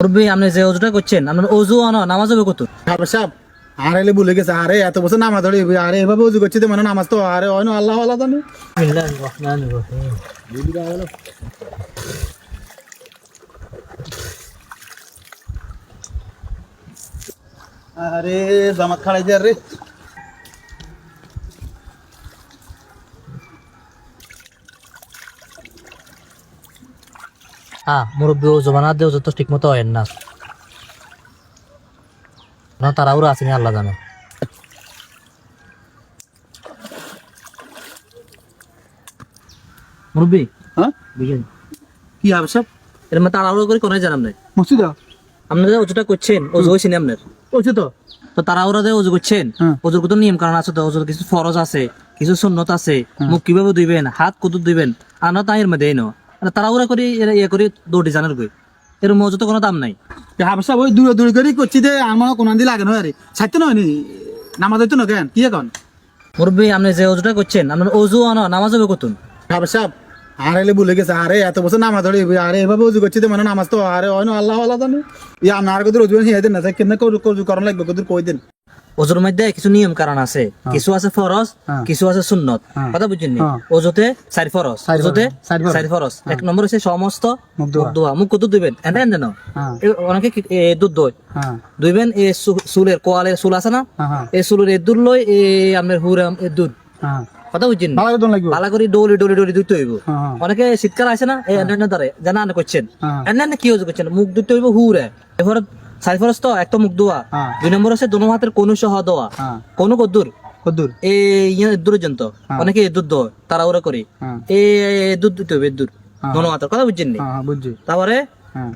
মুরব্বী আপনি যে অজুটা করছেন, আপনার অজু আনো, নামাজ হবে কত? সাহেব আর এলে ভুলে গেছে, আরে এত বছর নামাজ ধরে আরে এভাবে উজু করছে মানে নামাজ তো, আরে হয় না, আল্লাহ আল্লাহ জানে। আরে, জামাত খাড়াই দিয়ে রে হ্যাঁ মুরব্বী অজু বানা দিয়ে অজু তো ঠিক মতো হয় না। না তারাও আসেনি আল্লাহ জানে। মুরব্বী হ্যাঁ? বুঝলেন কি হবে সব এর মধ্যে তাড়াহুড়ো করে কোনো জানাম নাই মসজিদ? আপনি যে অজুটা করছেন অজু হয়েছে আপনার? বলছি তো। তো তাড়াহুড়া দিয়ে অজু করছেন হ্যাঁ। অজুর কত নিয়ম কারণ আছে তো? অজুর কিছু ফরজ আছে কিছু সুন্নত আছে মুখ কীভাবে ধুইবেন হাত কত দিবেন আর না তাই এর মধ্যে এনো তাড়াহুড়া করে এরা ইয়ে করে দৌড়ি জানার কই এর কোনো দাম নাই। হাবে সব ওই দূরে দূরে করে করছি দে আমার কোন দিন লাগে না আরে। সাইতে নয় নি? নামাজ হইতো না কেন? কি এখন? মুরব্বী আপনি যে অজুটা করছেন আপনার অজু আনো নামাজ হবে কত হাবে সাহেব আর ভুলে গেছে। আরে এত বছর নামাজ ধরে আরে এভাবে উজু করছে মানে নামাজ তো আরে হয় না আল্লাহ আল্লাহ জানে। ইয়া আপনার উজু হিয়ে দেন না কেন করু লাগবে কত কই দেন? অজুর মধ্যে কিছু নিয়ম কারণ আছে। কিছু আছে ফরজ হ্যাঁ। কিছু আছে সুন্নত। হ্যাঁ। কথা বুঝছেন? হ্যাঁ। অজুতে চারি ফরজ। ফরজ, অজুতে চারি ফরজ। এক নম্বর হচ্ছে সমস্ত মুখ মুখ মুখ কত ধুইবেন? এনে হ্যাঁ। এ- অনেকে এ দুধ দই। হ্যাঁ। এই চু- চুলের কোয়ালের চুল আছে না? হ্যাঁ হ্যাঁ। এই চুলের এদুর লই এই আপনার হুরাম এদুর হ্যাঁ। কথা বুঝছেন? ভালো করে ডলি ডলি ডলি হইব। হ্যাঁ হ্যাঁ। অনেকে শীতকাল আছে না এই এনে ধরে। জানা করছেন। হ্যাঁ। এনে কি করছেন? মুখ ধুইতে হইব হুরে। এরপরে ফরজ তো একটা মুখ ধোয়া হ্যাঁ। দুই নম্বর আছে দোনো হাতের কোনো সহ দোয়া। হ্যাঁ। কোনো কদ্দুর? কদ্দুর। এই ইয়ে এদুর পর্যন্ত অনেকে এদুর দো তারা ওরা করে। হ্যাঁ। এই এদুর দিতে হবে হ্যাঁ। দোনো হাতের কথা বুঝছেন নি? হ্যাঁ হ্যাঁ বুঝছি। তারপরে হ্যাঁ।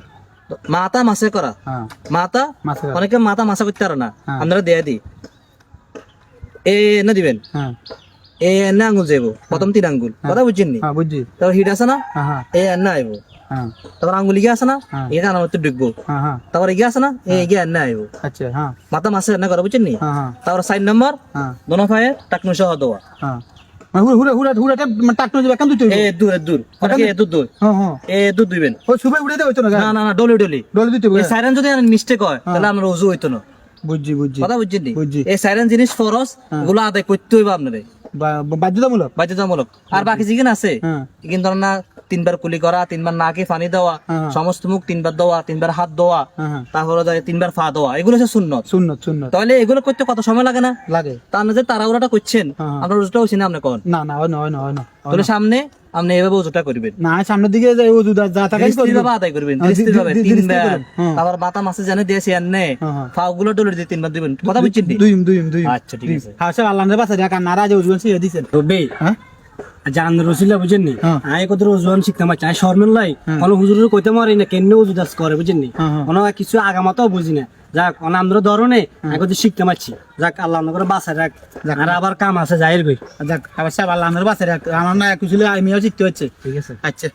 মাথা মাসে করা। হ্যাঁ। মাসে অনেকে মাথা মাসা করতে পারে না। হ্যাঁ। আপনারা দেয়া দি এ না দিবেন? হ্যাঁ। এ না আঙ্গুল যাইব প্রথম তিন আঙ্গুল কথা বুঝছেন নি? হ্যাঁ বুঝছি। তারপর হিট আছে না? হ্যাঁ হ্যাঁ। এ এনে আইব। হ্যাঁ তারপর আঙ্গুল ইগে আছে না হ্যাঁ। এ কানা মতো ঢুকবো হ্যাঁ হ্যাঁ। তারপর ইগে আছে না এ ইগে এনে আইব আচ্ছা হ্যাঁ। মাথা মাসে এনে করা বুঝছেন নি? হ্যাঁ হ্যাঁ। তারপর সাইড নম্বর হ্যাঁ। দোনো পায়ে টাকনু সহ দেওয়া। হ্যাঁ। মানে মানে টাকনো যাবে কেন তুই এ দূর দূর। এ দূর দূর হ্যাঁ হ্যাঁ। এ দূর দিবেন। ওই সুবে উড়ে দেবে হইতো না না ডলি ডলি। ডলে দিতে এই সাইরেন যদি মিস্টেক হয় তাহলে আমরা উজু হইতো না। বুঝছি বুঝছি। কথা বুঝছেন নি? এই সাইরেন জিনিস ফরজগুলো আদায় করতে হইব আপনারে বা- বাধ্যতামূলক? বাধ্যতামূলক। আর বাকি জিনিস আছে। হ্যাঁ। কিন্তু না তিনবার কুলি করা তিনবার নাকে পানি দেওয়া হ্যাঁ। সমস্ত মুখ তিনবার দেওয়া তিনবার হাত দেওয়া হ্যাঁ হ্যাঁ। তারপরে তিনবার ফা দেওয়া এগুলো হচ্ছে শূন্য শূন্য সুন্নত। তাহলে এগুলো করতে কত সময় লাগে না? লাগে। তার না যে তারা ওরাটা করছেন হ্যাঁ। আপনার উজুটা হচ্ছে না আপনি কন? না না হয় না হয় না হয় না তাহলে সামনে আপনি এভাবে উজুটা করবেন। না সামনের দিকে যাই আদায় করবেন হ্যাঁ, তিনবার। হ্যাঁ। তারপর মাথা মাসে জানে দিয়েছে আনে হ্যাঁ, হ্যাঁ। গুলো ডলে দিয়ে তিনবার দিবেন। কথা বুঝছেন আচ্ছা ঠিক আছে। হ্যাঁ আল্লাহ বাসা রাখা নারা যে উজুন সে দিছেন। রবি। হ্যাঁ? জান রসিলা বুঝেন হ্যাঁ। আয় কত ওজন শিখতে পারছি আয় শর্মেন লাই হ্যাঁ। হুজুরের কইতে মারি না কেন উজু করে হ্যাঁ। কোনো কিছু আগামাতাও বুঝি না। যাক ধরনে কত শিখতে পারছি। যাক আল্লাহ করে রাখ। আর আবার কাম আছে যাই গই যাক আবার সব আল্লাহ বাসা রাখ। আমার না কিছু আমিও শিখতে হচ্ছে। ঠিক আছে। আচ্ছা।